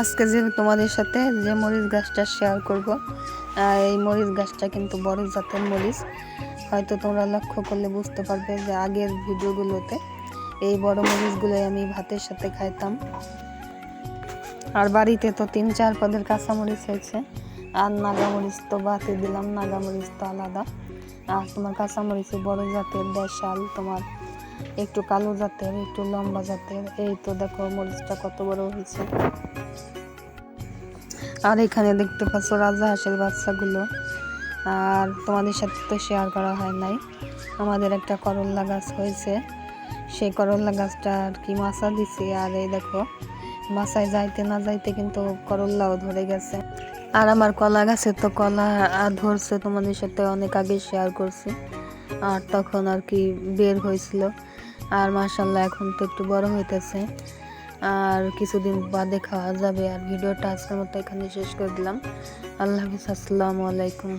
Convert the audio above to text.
আজকে যে তোমাদের সাথে যে মরিচ গাছটা শেয়ার করব, আর এই মরিচ গাছটা কিন্তু বড় জাতের মরিচ। হয়তো তোমরা লক্ষ্য করলে বুঝতে পারবে যে আগের ভিডিওগুলোতে এই বড় মরিচগুলোই আমি ভাতের সাথে খাইতাম। আর বাড়িতে তো তিন চার পদের কাঁচামরিচ হয়েছে, আর নাগামরিচ তো বাতে দিলাম নাগামরিচ তো আলাদা। আর তোমার কাঁচামরিচে বড় জাতের দেশাল, তোমার একটু কালো জাতের, একটু লম্বা জাতের। এই তো দেখো মরিচটা কত বড় হয়েছে। আর এখানে দেখতে পাচ্ছ রাজা হাঁসের বাচ্চাগুলো। আর তোমাদের সাথে তো শেয়ার করা হয় নাই। আমাদের একটা করল্লা গাছ হয়েছে। সেই করল্লা গাছটা আর কি মাছা দিছি। আর এই দেখো মাছায় যাইতে না যাইতে কিন্তু করল্লাও ধরে গেছে। আর আমার কলা গাছে তো কলা ধরছে তোমাদের সাথে অনেক আগে শেয়ার করছি। আর তখন আর কি বের হয়েছিল। আর মার্শাল্লাহ এখন তো একটু বড় হইতেছে। আর কিছুদিন বাদে খাওয়া যাবে। আর ভিডিওটা আজকের মতো এখানে শেষ করে দিলাম। আল্লাহ হাফিজ, আসসালামু আলাইকুম।